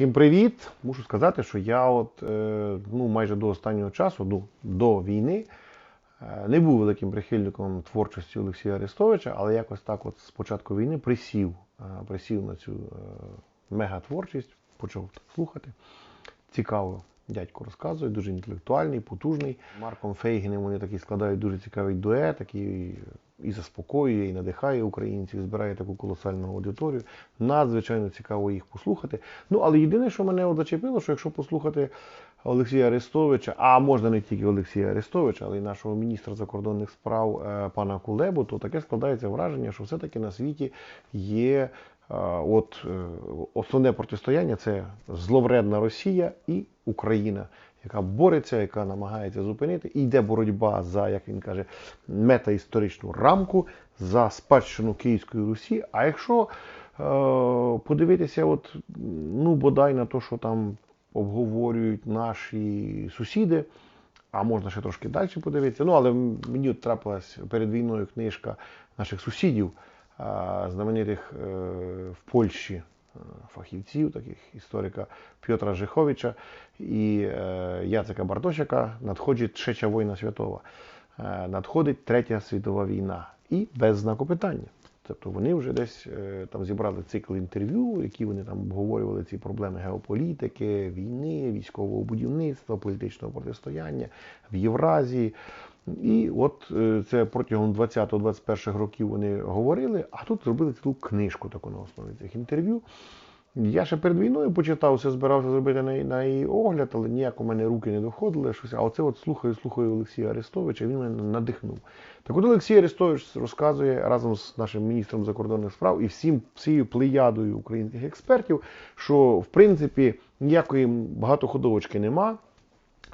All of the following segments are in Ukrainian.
Всім привіт! Мушу сказати, що я от е, ну, майже до останнього часу, до, до війни, е, не був великим прихильником творчості Олексія Арестовича, але якось так от з початку війни присів, е, присів на цю мегатворчість, почав слухати. Цікаво. Дядько розказує, дуже інтелектуальний, потужний. Марком Фейгіним вони такі складають дуже цікавий дует, який і заспокоює, і надихає українців, збирає таку колосальну аудиторію. Надзвичайно цікаво їх послухати. Ну, але єдине, що мене зачепило, що якщо послухати Олексія Арестовича, а можна не тільки Олексія Арестовича, але й нашого міністра закордонних справ е, пана Кулебу, то таке складається враження, що все-таки на світі є. От е, основне протистояння це зловредна Росія і Україна, яка бореться, яка намагається зупинити. І йде боротьба за, як він каже, метаісторичну рамку за спадщину Київської Русі. А якщо е, подивитися, от, ну, бодай на те, що там обговорюють наші сусіди, а можна ще трошки далі подивитися. Ну, але мені трапилась перед війною книжка наших сусідів, знаменитих е, в Польщі е, фахівців, таких історика П'єтра Жиховича і е, Яцека Бартощака надходить Третя війна світова. Е, надходить Третя світова війна. І без знаку питання. Тобто вони вже десь там зібрали цикл інтерв'ю, які вони там обговорювали ці проблеми геополітики, війни, військового будівництва, політичного протистояння в Євразії. І от е, це протягом 20-21 років вони говорили, а тут зробили цілу книжку таку на основі цих інтерв'ю. Я ще перед війною почитав, все збирався зробити на, на її огляд, але ніяк у мене руки не доходили. Щось. А оце от слухаю, слухаю Олексія Арестовича, він мене надихнув. Так от Олексій Арестович розказує разом з нашим міністром закордонних справ і всім всією плеядою українських експертів, що в принципі ніякої багатоходовочки нема,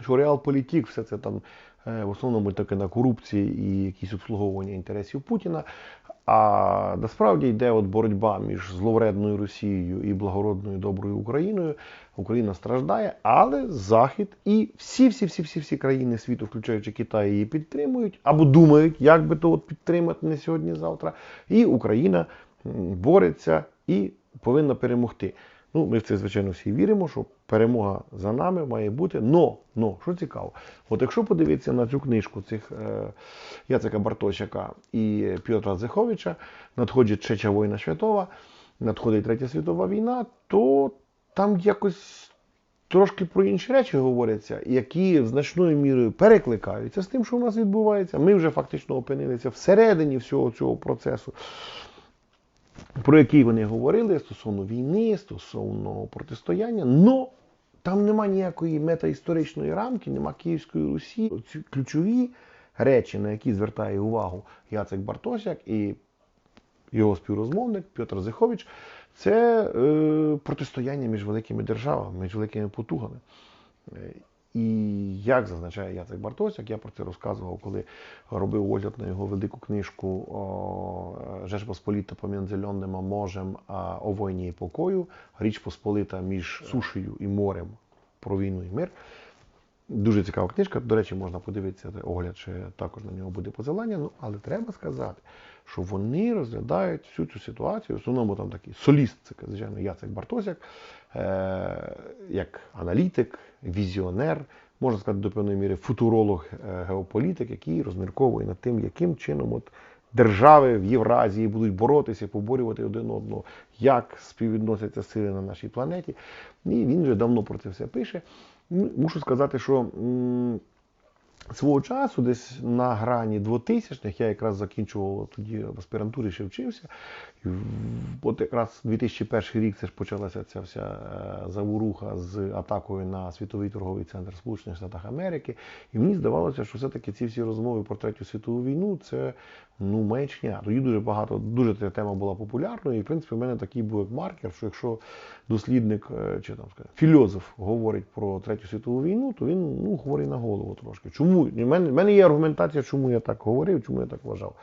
що реалполітік, все це там в основному таке на корупції і якісь обслуговування інтересів Путіна. А насправді йде от боротьба між зловредною Росією і благородною доброю Україною. Україна страждає, але Захід і всі, всі, всі, всі, всі країни світу, включаючи Китай, її підтримують або думають, як би то от підтримати не сьогодні, завтра. І Україна бореться і повинна перемогти. Ну, ми в це, звичайно, всі віримо, що перемога за нами має бути. Но, но, що цікаво, от якщо подивитися на цю книжку цих е, Яцека Бартощака і П'єтра Зеховича, надходить Третя війна світова, надходить Третя світова війна, то там якось трошки про інші речі говоряться, які значною мірою перекликаються з тим, що у нас відбувається. Ми вже фактично опинилися всередині всього цього процесу про який вони говорили стосовно війни, стосовно протистояння. Но там нема ніякої метаісторичної рамки, нема Київської Русі. Ці ключові речі, на які звертає увагу Яцек Бартосяк і його співрозмовник Петр Зихович, це е, протистояння між великими державами, між великими потугами. І як зазначає Яцек Бартосяк, я про це розказував, коли робив огляд на його велику книжку Жеж Посполіта поміж зеленим морем о війні і покою, Річ Посполита між сушею і морем про війну і мир. Дуже цікава книжка. До речі, можна подивитися огляд, ще також на нього буде посилання. Ну, але треба сказати, що вони розглядають всю цю ситуацію. В основному там такий соліст, це звичайно Яцек Бартосяк, як аналітик, візіонер, можна сказати, до певної міри футуролог е, геополітик, який розмірковує над тим, яким чином от держави в Євразії будуть боротися, поборювати один одного, як співвідносяться сили на нашій планеті. І він вже давно про це все пише. Мушу сказати, що свого часу, десь на грані 2000-х, я якраз закінчував тоді в аспірантурі, ще вчився. От якраз 2001 рік це ж почалася ця вся е, заворуха з атакою на світовий торговий центр Сполучених Штатів Америки. І мені здавалося, що все-таки ці всі розмови про третю світову війну це ну маячня. Тоді дуже багато, дуже ця тема була популярною. І в принципі, в мене такий був маркер, що якщо дослідник е, чи там сказати, філософ говорить про третю світову війну, то він ну хворий на голову трошки. Чому? В мене, в мене є аргументація, чому я так говорив, чому я так вважав.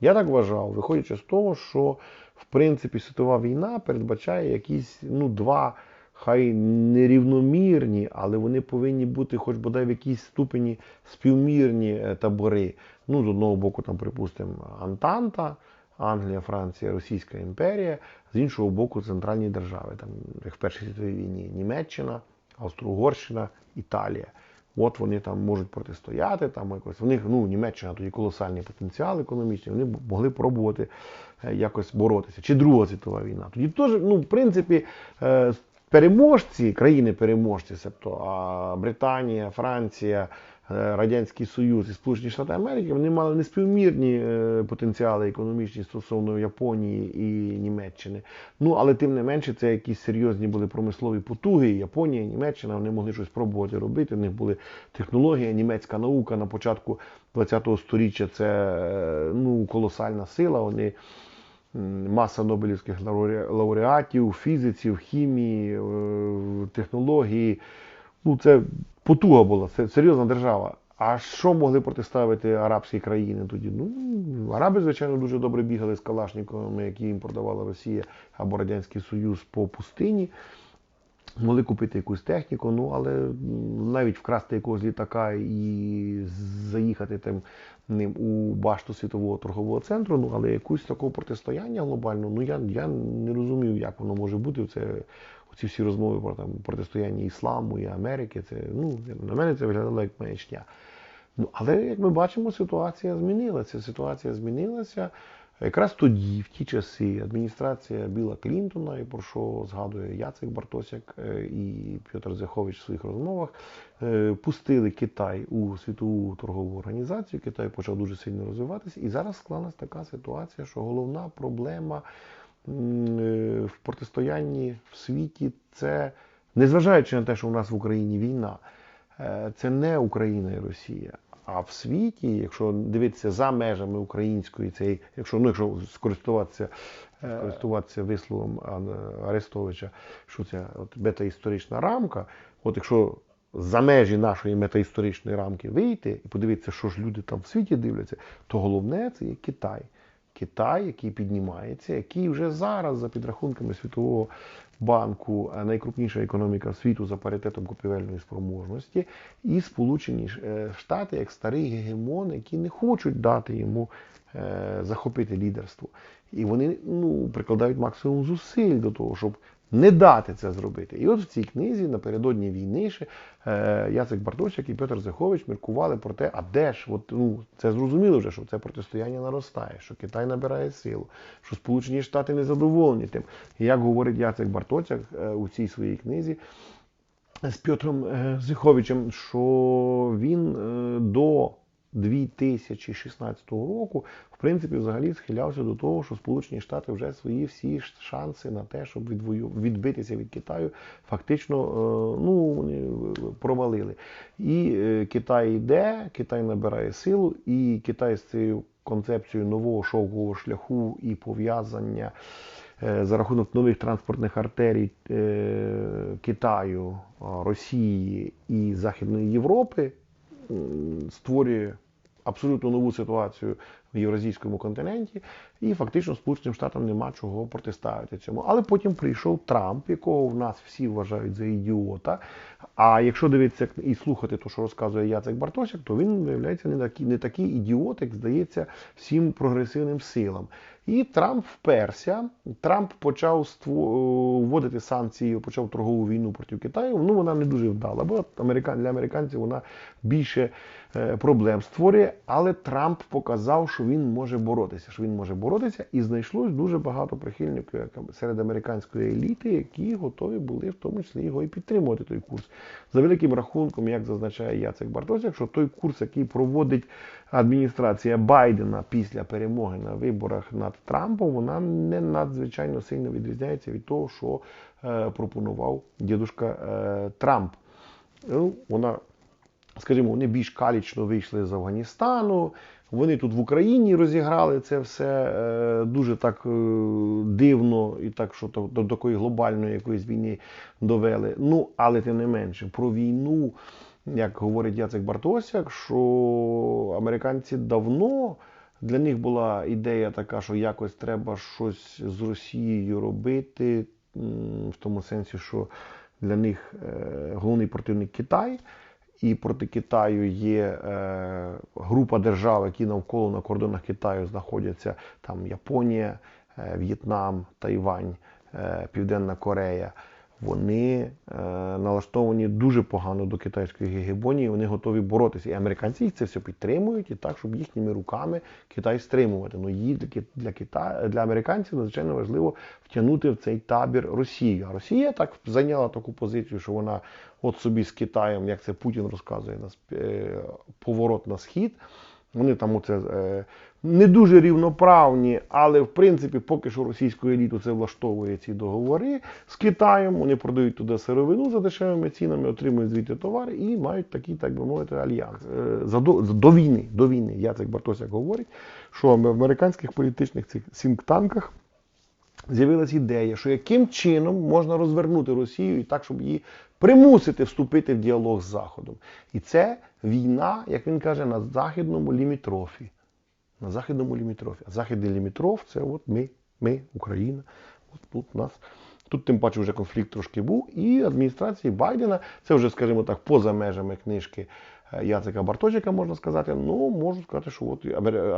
Я так вважав, виходячи з того, що в принципі світова війна передбачає якісь ну, два, хай нерівномірні, але вони повинні бути, хоч бодай в якійсь ступені співмірні е, табори. Ну, з одного боку, там, припустимо, Антанта, Англія, Франція, Російська імперія, з іншого боку, центральні держави, там, як в Першій світовій війні Німеччина, Австро-Угорщина, Італія. От вони там можуть протистояти. Там якось в них ну Німеччина тоді колосальний потенціал економічний. Вони могли пробувати е, якось боротися. Чи Друга світова війна? Тоді теж, ну, в принципі, е, переможці, країни-переможці, тобто Британія, Франція, Радянський Союз і Сполучені Штати Америки, вони мали неспівмірні е, потенціали економічні стосовно Японії і Німеччини. Ну, але тим не менше, це якісь серйозні були промислові потуги. Японія, Німеччина, вони могли щось пробувати робити. У них були технології, німецька наука на початку ХХ століття це е, ну, колосальна сила. Вони Маса Нобелівських лауре- лауреатів, в фізиці, в хімії, е, технології. Ну, це потуга була, це серйозна держава. А що могли протиставити арабські країни тоді? Ну, араби, звичайно, дуже добре бігали з калашниковими, які їм продавала Росія або Радянський Союз по пустині. Могли купити якусь техніку, ну але навіть вкрасти якогось літака і заїхати там ним у башту світового торгового центру, ну але якусь такого протистояння глобального, ну я, я не розумію, як воно може бути. Це оці всі розмови про там протистояння ісламу і Америки. Це ну на мене це виглядало як маячня. Ну, але як ми бачимо, ситуація змінилася. Ситуація змінилася. Якраз тоді, в ті часи, адміністрація Біла Клінтона, і про що згадує Яцек Бартосяк е, і Петр Зяхович в своїх розмовах, е, пустили Китай у світову торгову організацію. Китай почав дуже сильно розвиватися. І зараз склалась така ситуація, що головна проблема в протистоянні в світі це, незважаючи на те, що у нас в Україні війна, е, це не Україна і Росія. А в світі, якщо дивитися за межами української, це якщо ну якщо скористуватися, е, користуватися висловом Арестовича, що це от метаісторична рамка, от якщо за межі нашої метаісторичної рамки вийти і подивитися, що ж люди там в світі дивляться, то головне це є Китай. Китай, який піднімається, який вже зараз, за підрахунками Світового банку, е, найкрупніша економіка світу за паритетом купівельної спроможності, і Сполучені е, Штати як старий гегемон, які не хочуть дати йому е, захопити лідерство. І вони ну, прикладають максимум зусиль до того, щоб не дати це зробити. І от в цій книзі напередодні війни ще е, Яцек Бартосяк і Петр Зихович міркували про те, а де ж, от, ну, це зрозуміло вже, що це протистояння наростає, що Китай набирає силу, що Сполучені Штати незадоволені тим. І як говорить Яцек Бартосяк е, у цій своїй книзі, з Петром е, Зиховичем, що він до 2016 року, в принципі, взагалі схилявся до того, що Сполучені Штати вже свої всі шанси на те, щоб відвою... відбитися від Китаю, фактично е, ну, провалили. І е, Китай йде, Китай набирає силу, і Китай з цією концепцією нового шовкового шляху і пов'язання е, за рахунок нових транспортних артерій е, Китаю, Росії і Західної Європи створює абсолютно нову ситуацію в євразійському континенті, і фактично Сполученим Штатам нема чого протиставити цьому. Але потім прийшов Трамп, якого в нас всі вважають за ідіота. А якщо дивитися і слухати те, що розказує Яцек Бартосяк, то він виявляється не такий, не такий ідіот, як здається всім прогресивним силам. І Трамп вперся. Трамп почав ство- вводити санкції, почав торгову війну проти Китаю. Ну вона не дуже вдала, бо для американців вона більше е, проблем створює. Але Трамп показав, що він може боротися. Що він може боротися, і знайшлось дуже багато прихильників серед американської еліти, які готові були в тому числі його і підтримувати той курс. За великим рахунком, як зазначає Яцек Бартосяк, що той курс, який проводить адміністрація Байдена після перемоги на виборах над Трампом, вона не надзвичайно сильно відрізняється від того, що е, пропонував дідушка е, Трамп. Ну, вона, скажімо, вони більш калічно вийшли з Афганістану. Вони тут в Україні розіграли це все е, дуже так дивно і так, що то- до такої глобальної якоїсь війни довели. Ну, але тим не менше, про війну, як говорить Яцек Бартосяк, що американці давно для них була ідея така, що якось треба щось з Росією робити, в тому сенсі, що для них е, головний противник Китай. і проти Китаю є е, група держав, які навколо на кордонах Китаю знаходяться там Японія, е, В'єтнам, Тайвань, Південна Корея. Вони е, налаштовані дуже погано до китайської гегемонії, вони готові боротися. І американці їх це все підтримують, і так, щоб їхніми руками Китай стримувати. Ну їй для, для, Кита... для американців надзвичайно важливо втягнути в цей табір Росію. А Росія так зайняла таку позицію, що вона от собі з Китаєм, як це Путін розказує, на сп- е, поворот на схід. Вони там оце е, не дуже рівноправні, але в принципі поки що російську еліту це влаштовує ці договори з Китаєм. Вони продають туди сировину за дешевими цінами, отримують звідти товари і мають такий, так би мовити, альянс. Е, за до, до війни, до війни, Яцек Бартосяк говорить, що в американських політичних цих сінктанках з'явилася ідея, що яким чином можна розвернути Росію і так, щоб її примусити вступити в діалог з Заходом. І це війна, як він каже, на західному лімітрофі. На західному лімітрофі. А західний лімітроф це от ми, ми, Україна. От тут у нас. Тут, тим паче, вже конфлікт трошки був. І адміністрації Байдена, це вже, скажімо так, поза межами книжки е, Яцека Барточика, можна сказати. Ну, можу сказати, що от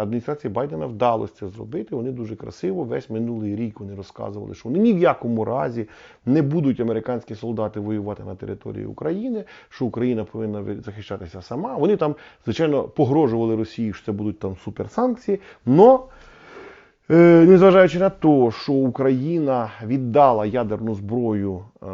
адміністрації Байдена вдалося це зробити. Вони дуже красиво. Весь минулий рік вони розказували, що вони ні в якому разі не будуть американські солдати воювати на території України, що Україна повинна захищатися сама. Вони там, звичайно, погрожували Росії, що це будуть там суперсанкції. Но Е, Незважаючи на те, що Україна віддала ядерну зброю е,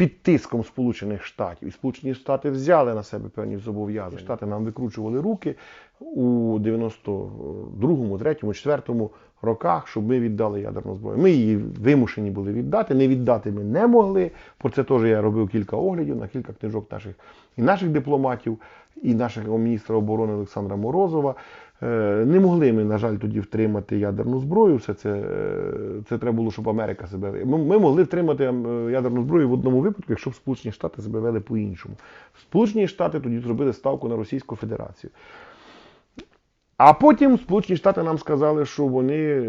під тиском Сполучених Штатів, і Сполучені Штати взяли на себе певні зобов'язання. Штати нам викручували руки у 92-му, 3-му, 4-му роках, щоб ми віддали ядерну зброю. Ми її вимушені були віддати. Не віддати ми не могли. Про це теж я робив кілька оглядів на кілька книжок наших і наших дипломатів, і нашого міністра оборони Олександра Морозова. Е, Не могли ми, на жаль, тоді втримати ядерну зброю. Все це, е, це треба було, щоб Америка себе. Ми, ми могли втримати ем, ядерну зброю в одному випадку, якщо б Сполучені Штати себе вели по-іншому. Сполучені Штати тоді зробили ставку на Російську Федерацію. А потім Сполучені Штати нам сказали, що вони, е,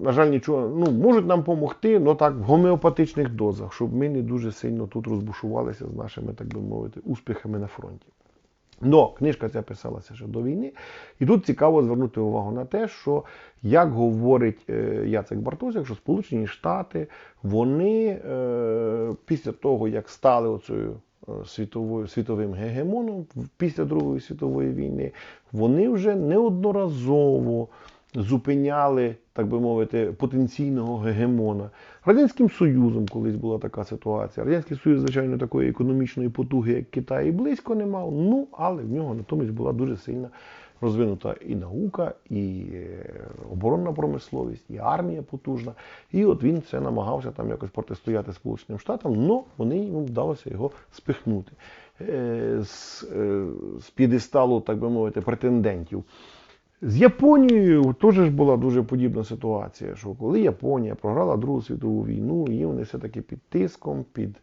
на жаль, нічого ну, можуть нам допомогти, але так в гомеопатичних дозах, щоб ми не дуже сильно тут розбушувалися з нашими, так би мовити, успіхами на фронті. Но книжка ця писалася ще до війни, і тут цікаво звернути увагу на те, що як говорить е, Яцек Бартосяк, що Сполучені Штати вони е, після того, як стали оцею е, світовою світовим гегемоном після Другої світової війни, вони вже неодноразово зупиняли, так би мовити, потенційного гегемона. Радянським Союзом колись була така ситуація. Радянський Союз, звичайно, такої економічної потуги, як Китай, і близько не мав. Ну, але в нього натомість була дуже сильна розвинута і наука, і е, оборонна промисловість, і армія потужна. І от він це намагався там якось протистояти Сполученим Штатам, але вони йому вдалося його спихнути е, з, е, з п'єдесталу, так би мовити, претендентів. З Японією теж ж була дуже подібна ситуація, що коли Японія програла Другу світову війну, і вони все-таки під тиском, під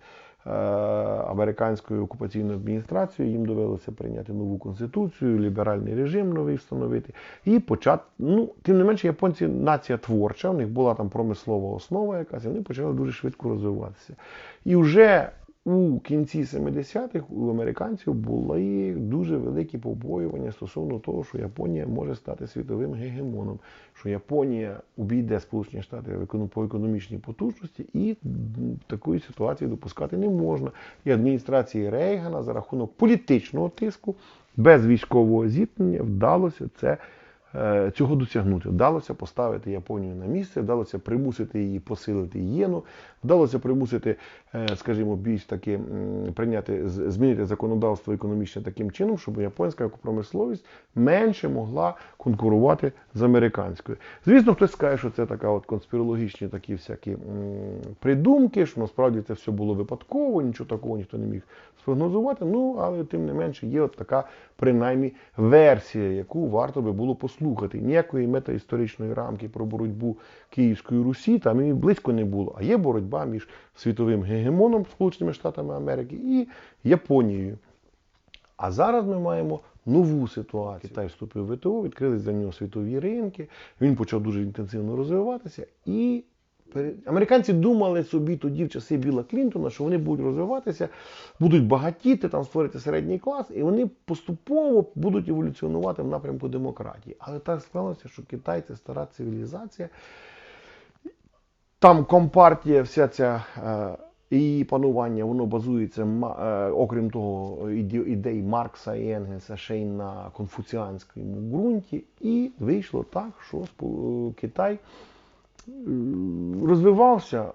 е, американською окупаційною адміністрацією, їм довелося прийняти нову конституцію, ліберальний режим новий встановити. І почати, ну, тим не менше, японці нація творча, у них була там промислова основа якась, і вони почали дуже швидко розвиватися. І вже у кінці 70-х у американців були дуже великі побоювання стосовно того, що Японія може стати світовим гегемоном, що Японія обійде Сполучені Штати по економічній потужності, і такої ситуації допускати не можна. І адміністрації Рейгана за рахунок політичного тиску без військового зіткнення вдалося це. Е, Цього досягнути вдалося поставити Японію на місце, вдалося примусити її посилити єну, вдалося примусити, е, скажімо, більш таки прийняти змінити законодавство економічне таким чином, щоб японська промисловість менше могла конкурувати з американською. Звісно, хтось скаже, що це така от конспірологічні такі всякі придумки, що насправді це все було випадково, нічого такого ніхто не міг спрогнозувати. Ну, але тим не менше є от така принаймні версія, яку варто би було послухати. Ніякої метаісторичної рамки про боротьбу Київської Русі там і близько не було. А є боротьба між світовим гегемоном Сполученими Штатами Америки і Японією. А зараз ми маємо нову ситуацію. Китай вступив в ВТО, відкрились для нього світові ринки, він почав дуже інтенсивно розвиватися і Американці думали собі тоді в часи Біла Клінтона, що вони будуть розвиватися, будуть багатіти, там створити середній клас, і вони поступово будуть еволюціонувати в напрямку демократії. Але так склалося, що Китай це стара цивілізація. Там компартія, вся ця е, її панування, воно базується, е, окрім того, ідей Маркса і Енгельса ще й на конфуціанському ґрунті. І вийшло так, що Спо- Китай розвивався,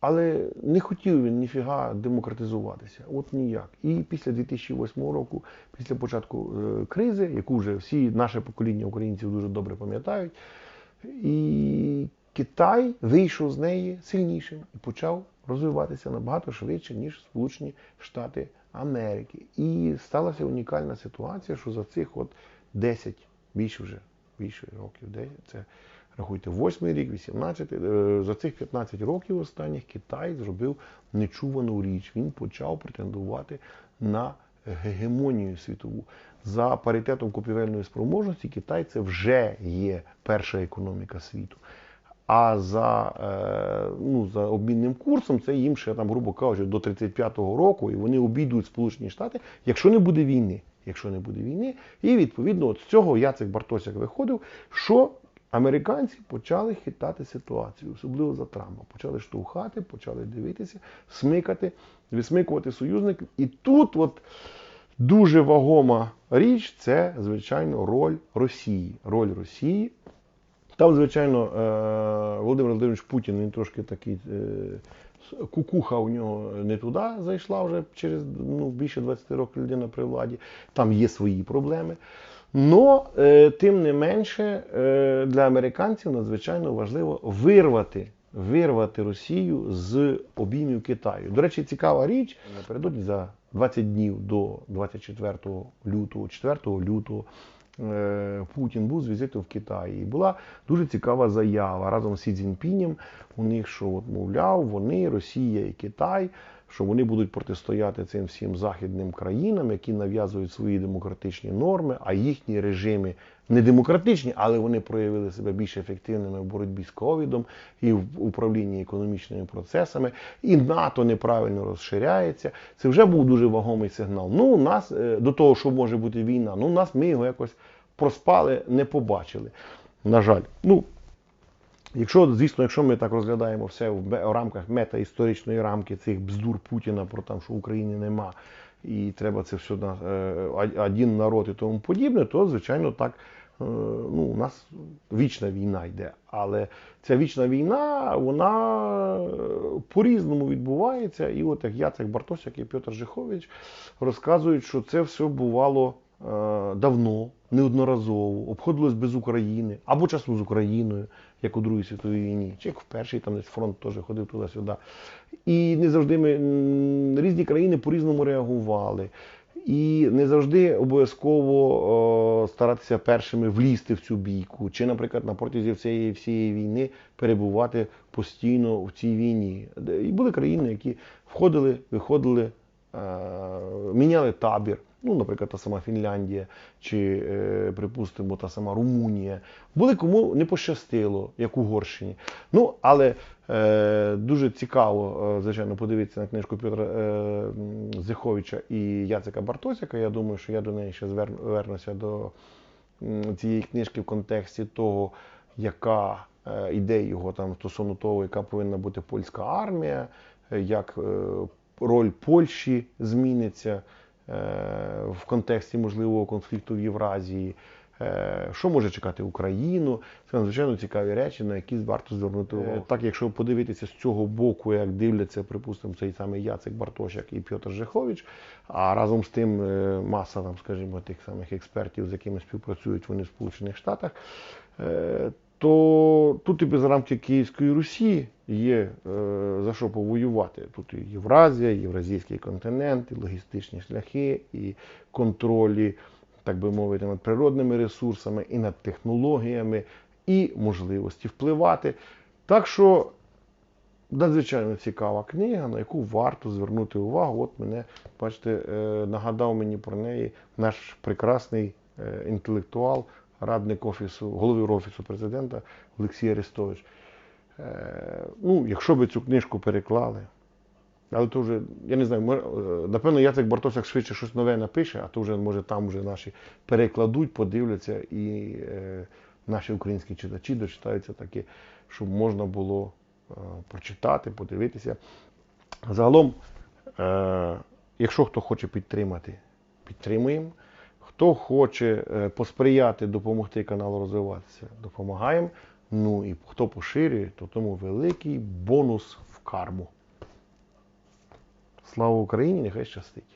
але не хотів він ніфіга демократизуватися. От ніяк. І після 2008 року, після початку е, кризи, яку вже всі наше покоління українців дуже добре пам'ятають, і Китай вийшов з неї сильнішим і почав розвиватися набагато швидше, ніж Сполучені Штати Америки. І сталася унікальна ситуація, що за цих от 10, більше вже більше років, 10, це рахуйте, 8 рік, 18, е, за цих 15 років останніх Китай зробив нечувану річ. Він почав претендувати на гегемонію світову. За паритетом купівельної спроможності Китай це вже є перша економіка світу. А за, е, ну, за обмінним курсом це їм ще там, грубо кажучи, до 35-го року, і вони обійдуть Сполучені Штати, якщо не буде війни. Якщо не буде війни, і відповідно от з цього Яцек Бартосяк виходив, що американці почали хитати ситуацію, особливо за Трампа. Почали штовхати, почали дивитися, смикати, висмикувати союзників. І тут от дуже вагома річ це, звичайно, роль Росії. Роль Росії там, звичайно, е, Володимир Володимирович Путін він трошки такий. е, Кукуха у нього не туди зайшла вже через ну, більше 20 років людина при владі. Там є свої проблеми. Но, е, тим не менше, е, для американців надзвичайно важливо вирвати, вирвати Росію з обіймів Китаю. До речі, цікава річ, напередодні за 20 днів до 24 лютого, 4 лютого е, Путін був з візитом в Китаї. І була дуже цікава заява разом з Сі Цзіньпінем. У них, що от, мовляв, вони, Росія і Китай, що вони будуть протистояти цим всім західним країнам, які нав'язують свої демократичні норми, а їхні режими не демократичні, але вони проявили себе більш ефективними в боротьбі з ковідом і в управлінні економічними процесами, і НАТО неправильно розширяється. Це вже був дуже вагомий сигнал. Ну, у нас е, до того, що може бути війна, ну, нас ми його якось проспали, не побачили. На жаль. Ну, Якщо, звісно, якщо ми так розглядаємо все в в рамках метаісторичної рамки цих бздур Путіна про те, що України нема, і треба це все на е, один народ і тому подібне, то звичайно так. е, Ну, у нас вічна війна йде, але ця вічна війна, вона е, по-різному відбувається. І от як Яцек Бартосяк і Петр Жихович розказують, що це все бувало давно, неодноразово, обходилось без України, або часом з Україною, як у Другій світовій війні, чи як в першій, там десь фронт теж ходив туди-сюди. І не завжди ми різні країни по-різному реагували. І не завжди обов'язково о, старатися першими влізти в цю бійку, чи, наприклад, на протязі всієї всієї війни перебувати постійно в цій війні. І були країни, які входили, виходили, е, міняли табір. Ну, наприклад, та сама Фінляндія, чи, е, припустимо, та сама Румунія. Були кому не пощастило, як Угорщині. Ну, але е, дуже цікаво, е, звичайно, подивитися на книжку Петра е, Зиховича і Яцека Бартосяка. Я думаю, що я до неї ще звер- вернуся до цієї книжки в контексті того, яка е, ідея його там стосовно того, яка повинна бути польська армія, е, як роль Польщі зміниться в контексті можливого конфлікту в Євразії. Е, Що може чекати Україну? Це надзвичайно цікаві речі, на які варто звернути увагу. Так, якщо подивитися з цього боку, як дивляться, припустимо, цей самий Яцек Бартошак і Петр Жихович, а разом з тим е, маса там, скажімо, тих самих експертів, з якими співпрацюють вони в Сполучених Штатах, е, то тут і без рамки Київської Русі є е, за що повоювати. Тут і Євразія, і Євразійський континент, і логістичні шляхи, і контролі, так би мовити, над природними ресурсами, і над технологіями, і можливості впливати. Так що надзвичайно цікава книга, на яку варто звернути увагу. От мене, бачите, е, нагадав мені про неї наш прекрасний е, інтелектуал, радник офісу, голови офісу президента Олексій Арестович. Е, ну, якщо би цю книжку переклали. Але то вже, я не знаю, е, напевно, Яцек Бартосяк швидше щось нове напише, а то вже, може, там вже наші перекладуть, подивляться і е, наші українські читачі дочитаються таке, щоб можна було е, прочитати, подивитися. Загалом, е, якщо хто хоче підтримати, підтримуємо. Хто хоче е, посприяти, допомогти каналу розвиватися, допомагаємо. Ну і хто поширює, то тому великий бонус в карму. Слава Україні, нехай щастить!